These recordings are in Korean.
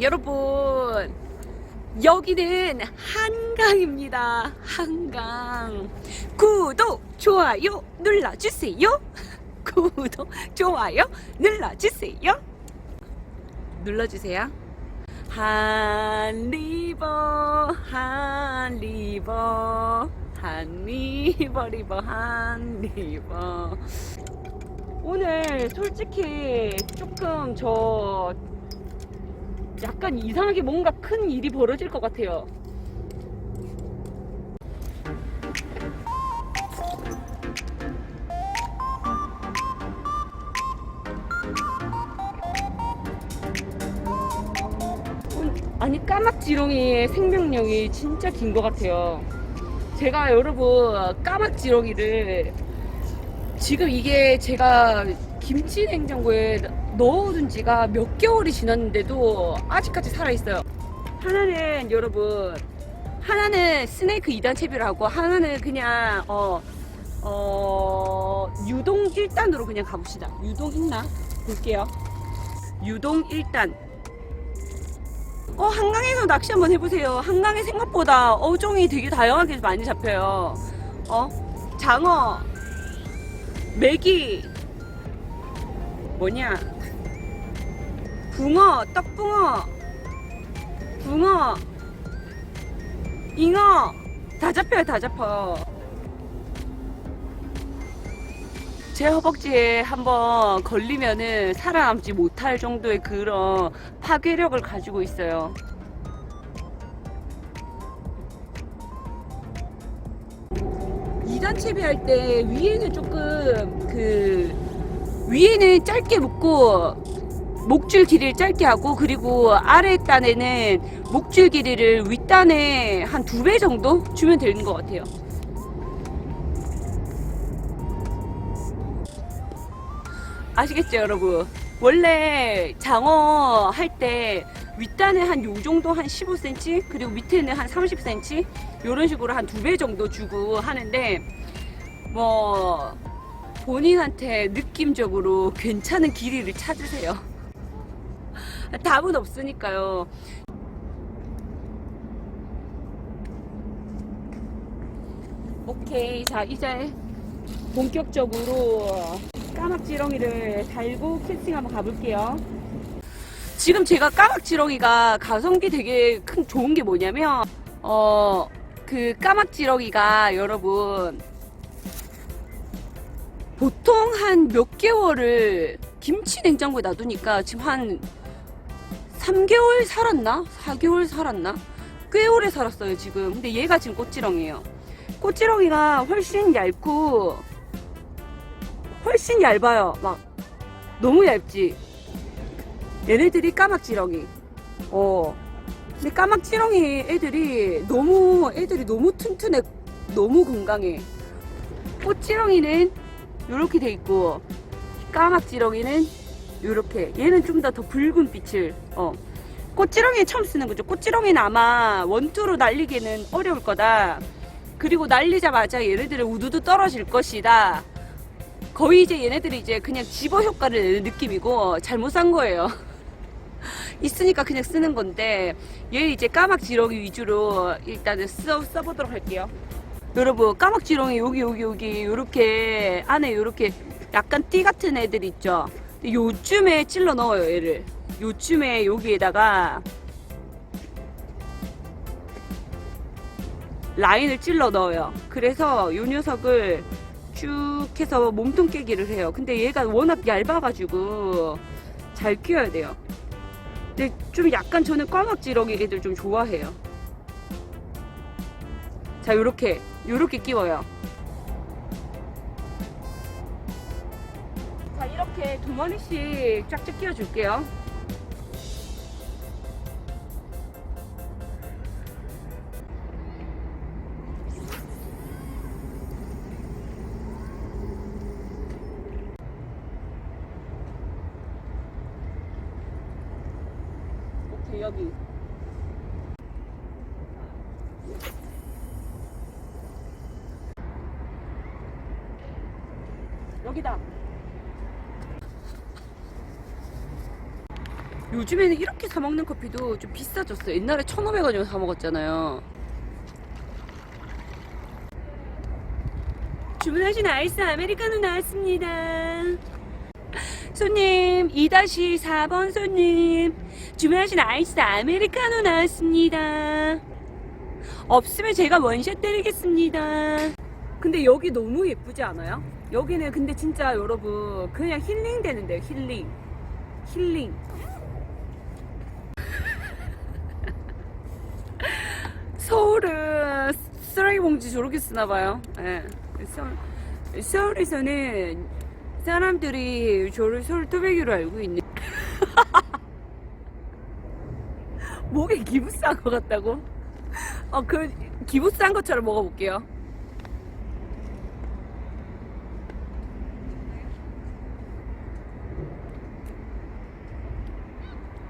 여러분 여기는 한강입니다. 한강. 구독 좋아요 눌러주세요. 구독 좋아요 눌러주세요. 눌러주세요. 한 리버 한 리버 한 리버 리버 한 리버. 오늘 솔직히 조금 저 약간 이상하게 뭔가 큰 일이 벌어질 것 같아요. 아니 까막지렁이의 생명력이 진짜 긴 것 같아요. 제가 여러분 까막지렁이를 지금 이게 제가 김치 냉장고에 넣어둔 지가 몇 개월이 지났는데도 아직까지 살아있어요. 하나는 여러분, 하나는 스네이크 2단 채비를 하고, 하나는 그냥, 어, 어, 유동 1단으로 그냥 가봅시다. 유동 있나? 볼게요. 유동 1단. 어, 한강에서 낚시 한번 해보세요. 한강에 생각보다 어종이 되게 다양하게 많이 잡혀요. 어, 장어, 메기, 뭐냐? 붕어, 떡붕어, 붕어, 잉어 다 잡혀요, 다 잡혀. 제 허벅지에 한번 걸리면은 살아남지 못할 정도의 그런 파괴력을 가지고 있어요. 이단 채비할 때 위에는 조금 그 위에는 짧게 묶고 목줄 길이를 짧게 하고 그리고 아래 단에는 목줄 길이를 윗단에 한 두 배 정도 주면 되는 것 같아요. 아시겠죠, 여러분? 원래 장어 할 때 윗단에 한 요 정도 한 15cm 그리고 밑에는 한 30cm 이런 식으로 한 두 배 정도 주고 하는데 뭐 본인한테 느낌적으로 괜찮은 길이를 찾으세요. 답은 없으니까요. 오케이. 자, 이제 본격적으로 까막지렁이를 달고 캐스팅 한번 가볼게요. 지금 제가 까막지렁이가 가성비 되게 큰 좋은 게 뭐냐면, 어, 그 까막지렁이가 여러분, 보통 한 몇 개월을 김치 냉장고에 놔두니까 지금 한 3개월 살았나? 4개월 살았나? 꽤 오래 살았어요, 지금. 근데 얘가 지금 꽃지렁이에요. 꽃지렁이가 훨씬 얇고, 훨씬 얇아요. 막, 너무 얇지? 얘네들이 까막지렁이. 어. 근데 까막지렁이 애들이 너무, 애들이 너무 튼튼해. 너무 건강해. 꽃지렁이는 요렇게 돼 있고, 까막지렁이는 요렇게. 얘는 좀 더 더 붉은 빛을, 어. 꽃지렁이 처음 쓰는 거죠. 꽃지렁이는 아마 원투로 날리기는 어려울 거다. 그리고 날리자마자 얘네들은 우두두 떨어질 것이다. 거의 이제 얘네들이 이제 그냥 집어 효과를 내는 느낌이고 잘못 산 거예요. 있으니까 그냥 쓰는 건데 얘 이제 까막지렁이 위주로 일단은 써, 써보도록 할게요. 여러분 까막지렁이 여기 여기 여기 요렇게 안에 요렇게 약간 띠 같은 애들 있죠. 요쯤에 찔러 넣어요 얘를. 요쯤에 여기에다가 라인을 찔러 넣어요. 그래서 요 녀석을 쭉 해서 몸통 깨기를 해요. 근데 얘가 워낙 얇아가지고 잘 끼워야 돼요. 근데 좀 약간 저는 까막지렁이 애들 좀 좋아해요. 자, 요렇게, 요렇게 끼워요. 자, 이렇게 두 마리씩 쫙쫙 끼워줄게요. 여기다. 요 요즘에는 이렇게 사 먹는 커피도 좀 비싸졌어요. 옛날에 1,500원이면 사 먹었잖아요. 주문하신 아이스 아메리카노 나왔습니다. 손님, 2-4번 손님. 주문하신 아이스 아메리카노 나왔습니다. 없으면 제가 원샷 때리겠습니다. 근데 여기 너무 예쁘지 않아요? 여기는 근데 진짜 여러분 그냥 힐링 되는데요, 힐링. 힐링. 서울은 쓰레기 봉지 저렇게 쓰나 봐요. 예. 서울, 서울 에서는 사람들이 저를 서울 토백이로 알고 있네. 목에 기부 싼 것 같다고? 어, 그, 기부 싼 것처럼 먹어볼게요.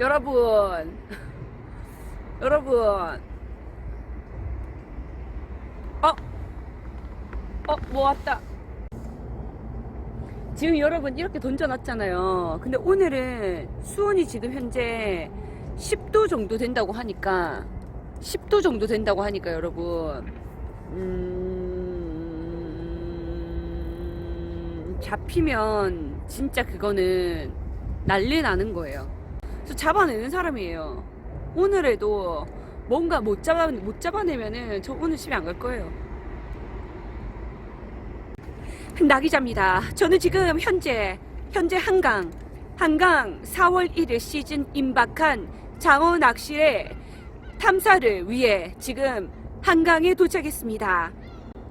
여러분, 여러분, 어, 어, 뭐 왔다. 지금 여러분 이렇게 던져놨잖아요. 근데 오늘은 수온이 지금 현재 10도 정도 된다고 하니까 10도 정도 된다고 하니까 여러분 음, 잡히면 진짜 그거는 난리 나는 거예요. 저 잡아내는 사람이에요. 오늘에도 뭔가 못 잡아 못 잡아내면은 저 오늘 집에 안 갈 거예요. 나기자입니다. 저는 지금 현재 현재 한강 한강 4월 1일 시즌 임박한 장어 낚시의 탐사를 위해 지금 한강에 도착했습니다.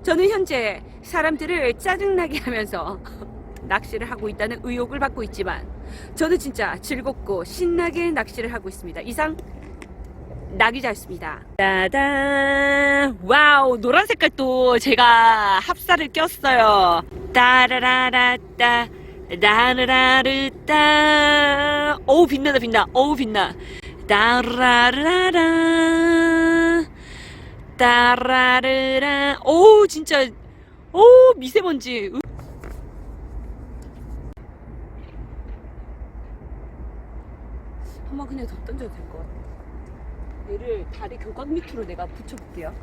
저는 현재 사람들을 짜증나게 하면서 낚시를 하고 있다는 의혹을 받고 있지만 저는 진짜 즐겁고 신나게 낚시를 하고 있습니다. 이상 낙이자였습니다. 따단 와우 노란 색깔 또 제가 합사를 꼈어요. 따라라라따 따라라르따. 어우 빛나다 빛나. 어우 빛나. 따라라라 따라르라. 어우 진짜. 어우 미세먼지 으. 한번 그냥 더 던져도 될 것 같아. 얘를 다리 교각 밑으로 내가 붙여볼게요.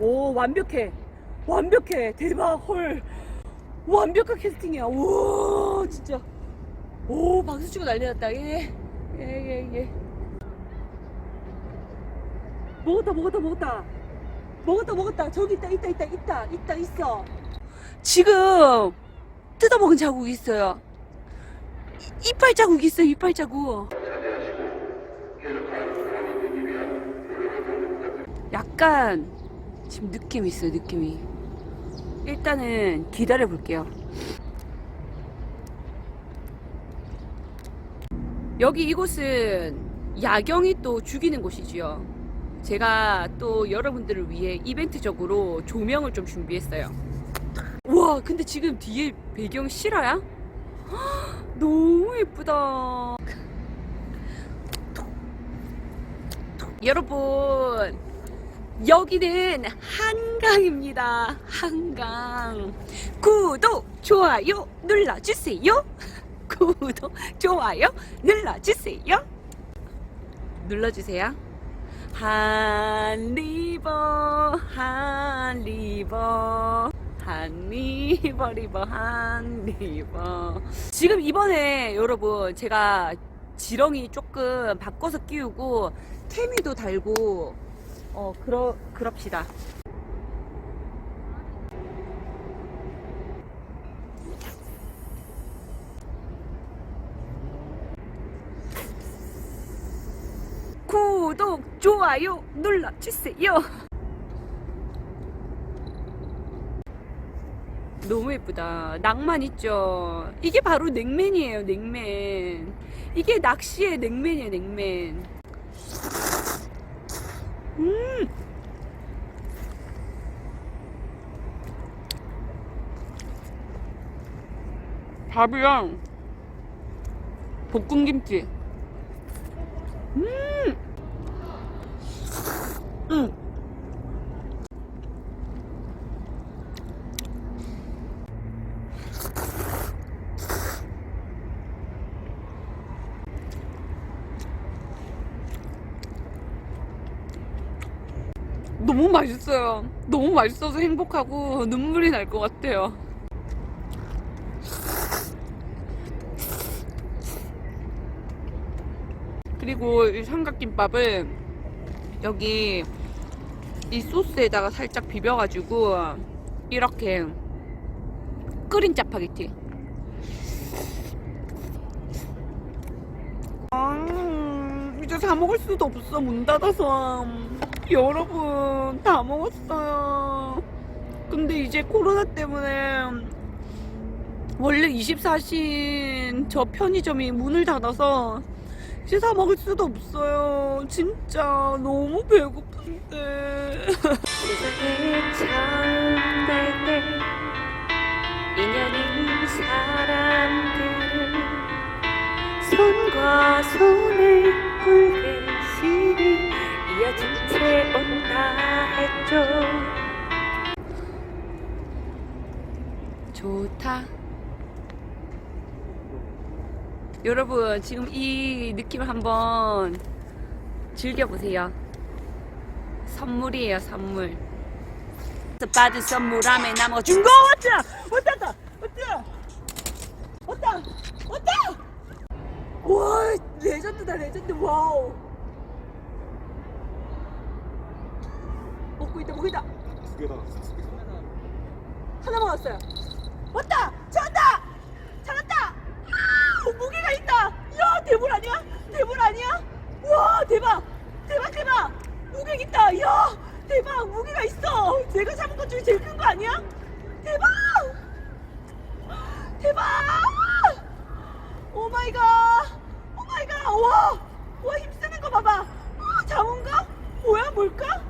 오 완벽해. 완벽해. 대박 헐. 완벽한 캐스팅이야. 오 진짜. 오 박수 치고 난리 났다. 예예예 예, 예. 먹었다 먹었다 먹었다. 먹었다 먹었다. 저기 있다 있다 있다 있다 있다 있어. 지금 뜯어먹은 자국이 있어요. 이- 이빨 자국이 있어요 이빨 자국. 약간 지금 느낌이 있어요 느낌이. 일단은 기다려 볼게요. 여기 이곳은 야경이 또 죽이는 곳이지요. 제가 또 여러분들을 위해 이벤트적으로 조명을 좀 준비했어요. 우 와 근데 지금 뒤에 배경 실화야? 헉, 너무 예쁘다 여러분 여기는 한강입니다. 한강. 구독, 좋아요 눌러주세요. 구독, 좋아요 눌러주세요. 눌러주세요. 한 리버, 한 리버. 한 리버, 리버, 한 리버. 지금 이번에 여러분 제가 지렁이 조금 바꿔서 끼우고 케미도 달고 어, 그러, 그럽시다. 구독, 좋아요 눌러주세요. 너무 예쁘다. 낭만 있죠? 이게 바로 냉면이에요, 냉면. 이게 낚시의 냉면이에요, 냉면. 음! 밥이랑 볶음 김치. 음! 음! 맛있어요. 너무 맛있어서 행복하고 눈물이 날 것 같아요. 그리고 이 삼각김밥을 여기 이 소스에다가 살짝 비벼가지고 이렇게 끓인 짜파게티. 아, 이제 다 먹을 수도 없어. 문 닫아서. 여러분, 다 먹었어요. 근데 이제 코로나 때문에 원래 24신 저 편의점이 문을 닫아서 이제 다 먹을 수도 없어요. 진짜 너무 배고픈데. 사람들은 손과 손을 굴 했죠 좋다. 여러분, 지금 이 느낌을 한번 즐겨보세요. 선물이에요, 선물. 받은 선물 함에 남아 준 거! 왔다! 왔다! 왔다! 왔다! 왔다! 와, 레전드다, 레전드, 와우! 먹고 있다, 먹고 있다! 두 개다. 하나 먹었어요. 왔다! 찾았다! 찾았다! 아, 무게가 있다! 야, 대물 아니야? 대물 아니야? 와, 대박! 대박, 대박! 무게 있다! 야, 대박! 무게가 있어! 제가 잡은 것 중에 제일 큰 거 아니야? 대박! 대박! 오 마이 갓! 오 마이 갓! 와! 와, 힘쓰는 거 봐봐! 어, 장어인가? 뭐야, 뭘까?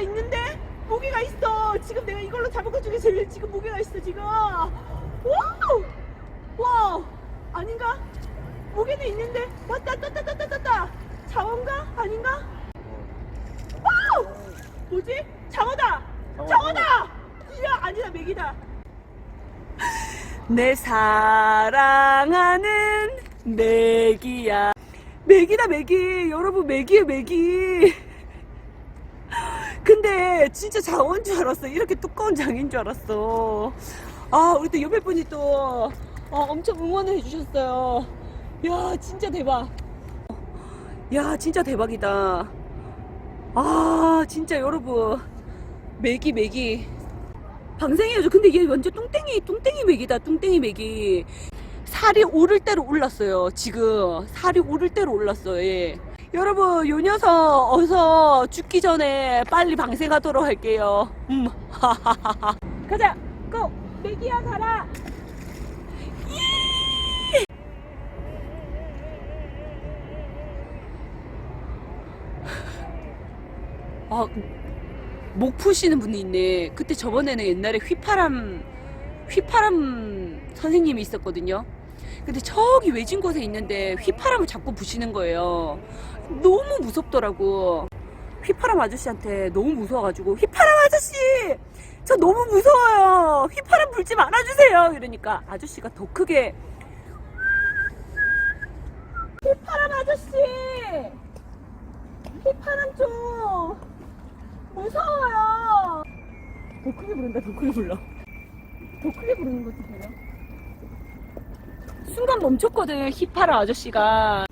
무게가 있는데? 무게가 있어! 지금 내가 이걸로 잡은 것 중에 제일 지금 무게가 있어, 지금! 와우! 와우! 아닌가? 무게는 있는데? 왔다, 왔다, 왔다, 왔다! 장어인가? 아닌가? 와우! 뭐지? 장어다! 장어, 장어다! 이야, 아니다, 맥이다! 내 사랑하는 맥이야. 맥이다, 맥이. 여러분, 맥이에요, 맥이. 근데 진짜 장어인 줄 알았어. 이렇게 두꺼운 장인 줄 알았어. 아, 우리 또 옆에 분이 또 어, 엄청 응원을 해주셨어요. 야, 진짜 대박. 야, 진짜 대박이다. 아, 진짜 여러분. 맥이, 맥이. 방생해야죠. 근데 얘 완전 뚱땡이, 뚱땡이 맥이다, 뚱땡이 맥이. 살이 오를 대로 올랐어요. 지금. 살이 오를 대로 올랐어요. 예. 여러분, 요 녀석 어서 죽기 전에 빨리 방생하도록 할게요. 음. 가자! 고! 맥이야, 가라! 아, 목 푸시는 분이 있네. 그때 저번에는 옛날에 휘파람, 휘파람 선생님이 있었거든요. 근데 저기 외진 곳에 있는데 휘파람을 자꾸 부시는 거예요. 너무 무섭더라고. 휘파람 아저씨한테 너무 무서워가지고, 휘파람 아저씨! 저 너무 무서워요! 휘파람 불지 말아주세요! 이러니까 아저씨가 더 크게, 휘파람 아저씨! 휘파람 좀! 무서워요. 더 크게 부른다, 더 크게 불러. 더 크게 부르는 것도 돼요? 순간 멈췄거든, 휘파라 아저씨가.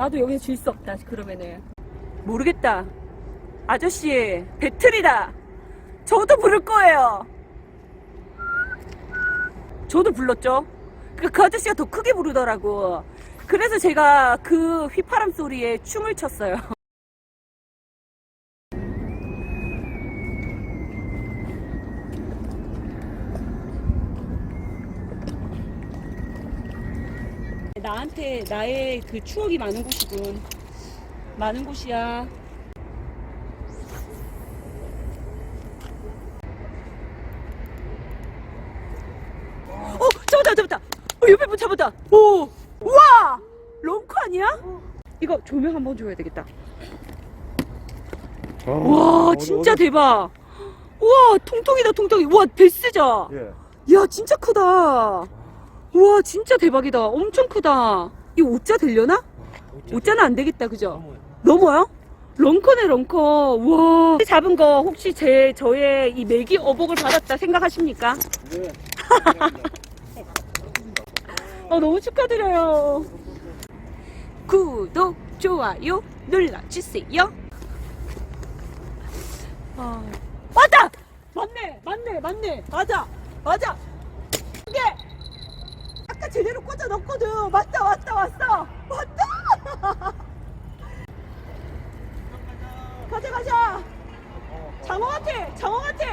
나도 여기서 질 수 없다, 그러면은. 모르겠다. 아저씨, 배틀이다. 저도 부를 거예요. 저도 불렀죠. 그, 그 아저씨가 더 크게 부르더라고. 그래서 제가 그 휘파람 소리에 춤을 췄어요. 나한테 나의 그 추억이 많은 곳이군. 많은 곳이야. 어, 잡았다, 잡았다. 어, 옆에 분 잡았다. 오, 우와, 롱크 아니야? 이거 조명 한번 줘야 되겠다. 아, 와, 진짜 대박. 우와, 통통이다, 통통이. 우와, 베스죠? 예. 야, 진짜 크다. 우와, 진짜 대박이다. 엄청 크다. 이 5자 되려나? 5자는 안 되겠다, 그죠? 넘어요? 런커네 런커 우와 잡은 거 혹시 제 저의 이 메기 어복을 받았다 생각하십니까? 네. 어 너무 축하드려요 구독 좋아요 눌러주세요 아, 맞다 맞네 맞네 맞네 맞아 맞아 제대로 꽂아 넣었거든 맞다 맞다 맞다 맞다 가자 가자 장어 같아 장어 같아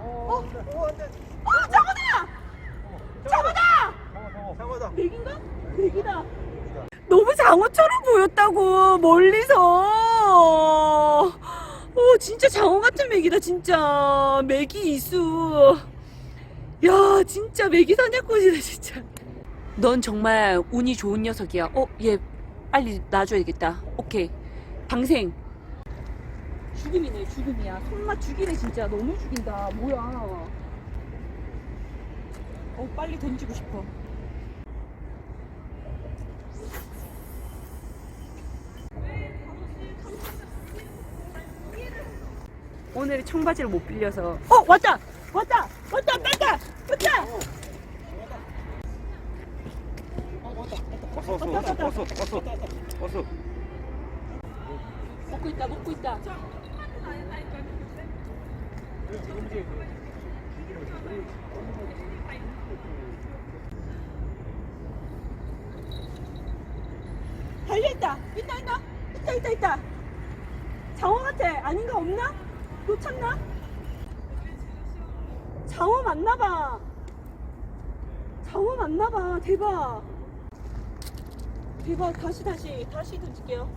어, 어. 어 장어다 장어다 상어다. 맥인가? 맥이다. 너무 장어처럼 보였다고 멀리서. 오 진짜 장어 같은 맥이다 진짜. 맥이 이수. 야 진짜 맥이 사냥꾼이다 진짜. 넌 정말 운이 좋은 녀석이야. 어얘 빨리 놔줘야겠다. 오케이 방생. 죽음이네 죽음이야. 손맛 죽이네 진짜 너무 죽인다. 뭐야. 어 빨리 던지고 싶어. 오늘 청바지를 못 빌려서 어 왔다 왔다 왔다 뺐다 왔어, 왔어, 왔어, 왔어, 왔어, 왔어. 먹고 있다 먹고 있다 달려있다 있다 있다 있다 있다 있다 장어 같아 아닌가 없나? 놓쳤나? 장어 맞나봐. 장어 맞나봐. 대박. 대박. 다시 다시. 다시 던질게요.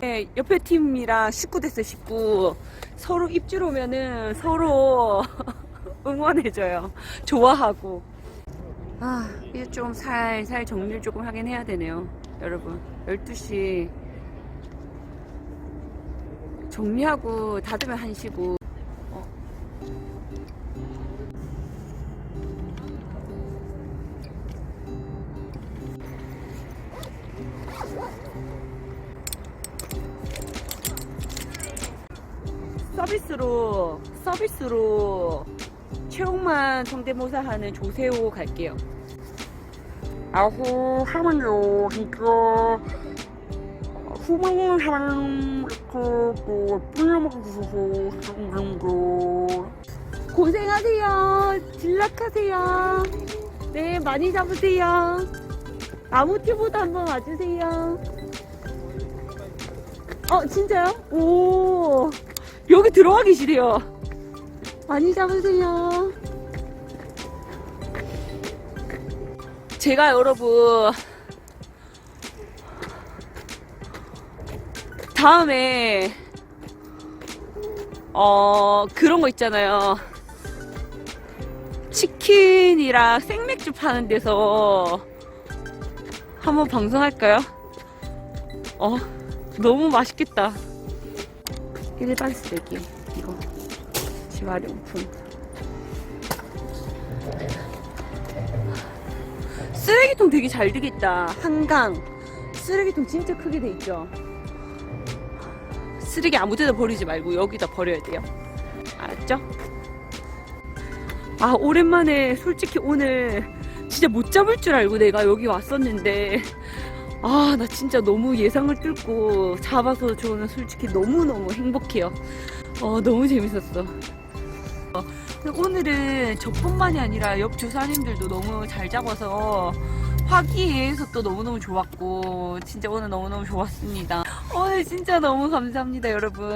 네, 옆에 팀이랑 19 됐어 19 서로 입질 오면은 서로 응원해줘요. 좋아하고. 아 이제 좀 살살 정리를 조금 하긴 해야 되네요 여러분. 12시 정리하고 닫으면 1시고 어. 서비스로 서비스로 체육만 성대모사 하는 조세호 갈게요. 아호 하면요 이거 후방을 하면 뭐 뿌려먹고 주셔서 정도 고생하세요. 진락하세요. 네 많이 잡으세요. 나무티보다 한번 와주세요. 어 진짜요? 오 여기 들어와 계시대요. 많이 잡으세요. 제가 여러분 다음에 어 그런 거 있잖아요. 치킨이랑 생맥주 파는 데서 한번 방송할까요? 어 너무 맛있겠다. 일반 쓰레기 이거 재활용품 쓰레기통 되게 잘 되겠다 한강 쓰레기통 진짜 크게 돼 있죠 쓰레기 아무 데나 버리지 말고 여기다 버려야 돼요 알았죠? 아 오랜만에 솔직히 오늘 진짜 못 잡을 줄 알고 내가 여기 왔었는데 아, 나 진짜 너무 예상을 뚫고 잡아서 저는 솔직히 너무너무 행복해요. 어, 너무 재밌었어. 어, 오늘은 저뿐만이 아니라 옆 주사님들도 너무 잘 잡아서 화기애애해서 또 너무너무 좋았고, 진짜 오늘 너무너무 좋았습니다. 오늘 진짜 너무 감사합니다, 여러분.